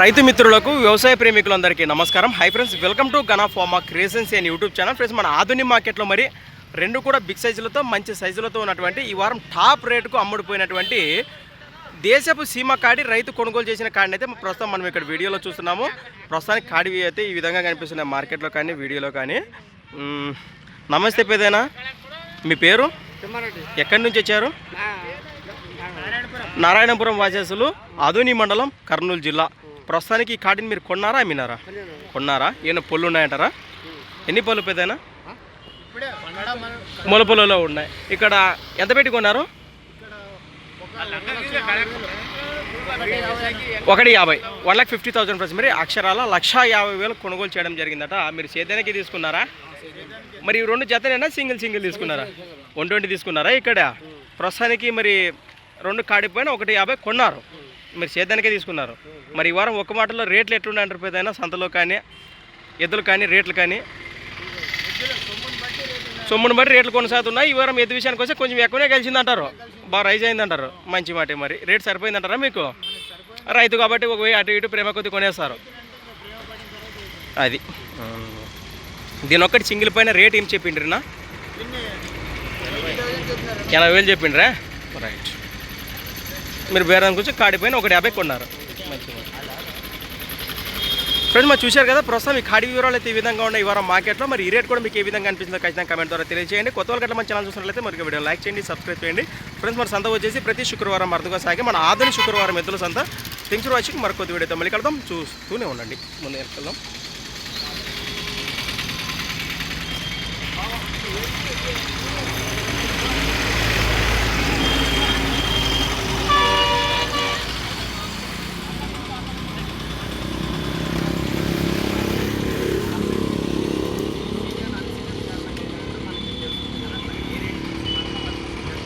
రైతు మిత్రులకు వ్యవసాయ ప్రేమికులందరికీ నమస్కారం. Hi friends welcome to Gana pharma creations and YouTube channel friends మన ఆధునిక మార్కెట్లో మరి రెండు కూడా బిగ్ సైజులతో మంచి సైజులతో ఉన్నటువంటి ఈ వారం టాప్ రేటుకు అమ్ముడుపోయినటువంటి దేశపు సీమ కాడి రైతు కొనుగోలు చేసిన కాడిని అయితే ప్రస్తుతం మనం ఇక్కడ వీడియోలో చూస్తున్నాము. ప్రస్తుతానికి కాడి అయితే ఈ విధంగా కనిపిస్తున్నాయి మార్కెట్లో కానీ వీడియోలో కానీ. నమస్తే పేదేనా. మీ పేరు? ఎక్కడి నుంచి వచ్చారు? నారాయణపురం. వాసేసులు ఆధుని మండలం కర్నూలు జిల్లా. ప్రస్తుతానికి ఈ కాటిని మీరు కొన్నారా అమ్మినారా? కొన్నారా? ఏమైనా పళ్ళు ఉన్నాయంటారా? ఎన్ని పళ్ళు పెద్దనా మొలపొలలో ఉన్నాయి. ఇక్కడ ఎంత పెట్టి కొన్నారు? ఒకటి యాభై. One lakh fifty thousand plus మరి అక్షరాల లక్ష యాభై వేలు కొనుగోలు చేయడం జరిగిందట. మీరు సేద్యానికి తీసుకున్నారా? మరి ఈ రెండు జతనైనా సింగిల్ సింగిల్ తీసుకున్నారా? వన్ ట్వంటీ తీసుకున్నారా ఇక్కడ? ప్రస్తుతానికి మరి రెండు కాడిపోయిన ఒకటి యాభై కొన్నారు. మీరు సేద్యానికే తీసుకున్నారు. మరి ఈ వారం ఒక మాటలో రేట్లు ఎట్లున్నాయంటారు అయినా సంతలో కానీ ఎద్దులు కానీ రేట్లు కానీ? సొమ్ముని బట్టి రేట్లు కొనసాగుతున్నాయి. ఈ వారం ఎద్దు విషయానికి వస్తే కొంచెం ఎక్కువనే కలిసింది అంటారు బాగా రైజ్ అయింది అంటారు మంచి మాట మరి. రేట్ సరిపోయింది అంటారా మీకు? రైతు కాబట్టి ఒక అటు ఇటు ప్రేమ కొద్ది కొనేస్తారు. అది. దీని ఒక్కటి సింగిల్ పైన రేట్ ఏం చెప్పిండ్రినా? ఎనభై వేలు చెప్పిండ్రా? రైట్. మీరు బేరానికి వచ్చి కాడిపోయిన ఒకటి యాభై కొన్నారు. ఫ్రెండ్స్ మరి చూశారు కదా ప్రస్తుతం ఈ కాడి వివరాలు అయితే ఈ విధంగా ఉన్నాయి. ఈ వారం మార్కెట్లో మరి ఈ రేట్ కూడా మీకు ఏ విధంగా అనిపిస్తుందో ఖచ్చితంగా కమెంట్ ద్వారా తెలియజేయండి. కొత్త వాళ్ళకి మన ఛానల్ చూసినట్లయితే మరి వీడియో లైక్ చేయండి సబ్స్క్రైబ్ చేయండి. ఫ్రెండ్స్ మరి సంత వచ్చేసి ప్రతి శుక్రవారం అర్థంగా సాగి మన ఆధునిక శుక్రవారం ఎద్దుల సంత. థింక్స్ వాచింగ్ మరి కొద్ది వీడియోతో మళ్ళీ కలుద్దాం. చూస్తూనే ఉండండి. ముందు వెళ్దాం